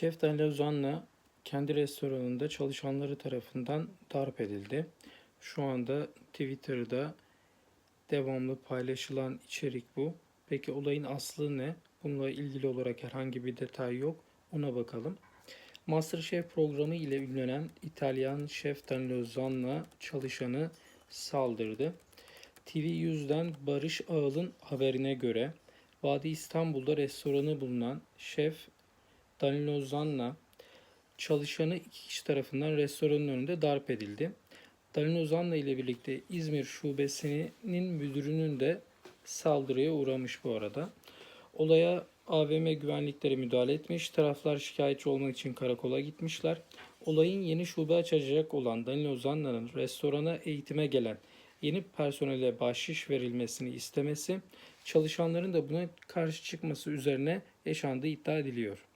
Şef Daniel Ozan'la kendi restoranında çalışanları tarafından darp edildi. Şu anda Twitter'da devamlı paylaşılan içerik bu. Peki olayın aslı ne? Bununla ilgili olarak herhangi bir detay yok. Ona bakalım. MasterChef programı ile ünlenen İtalyan şef Danilo Zanna çalışanı saldırdı. TV100'den Barış Ağıl'ın haberine göre Vadi İstanbul'da restoranı bulunan şef Danilo Zanna çalışanı iki kişi tarafından restoranın önünde darp edildi. Danilo Zanna ile birlikte İzmir şubesinin müdürünün de saldırıya uğramış bu arada. Olaya AVM güvenlikleri müdahale etmiş. Taraflar şikayetçi olmak için karakola gitmişler. Olayın yeni şube açacak olan Danilo Zanna'nın restorana eğitime gelen yeni personele bahşiş verilmesini istemesi, çalışanların da buna karşı çıkması üzerine yaşandığı iddia ediliyor.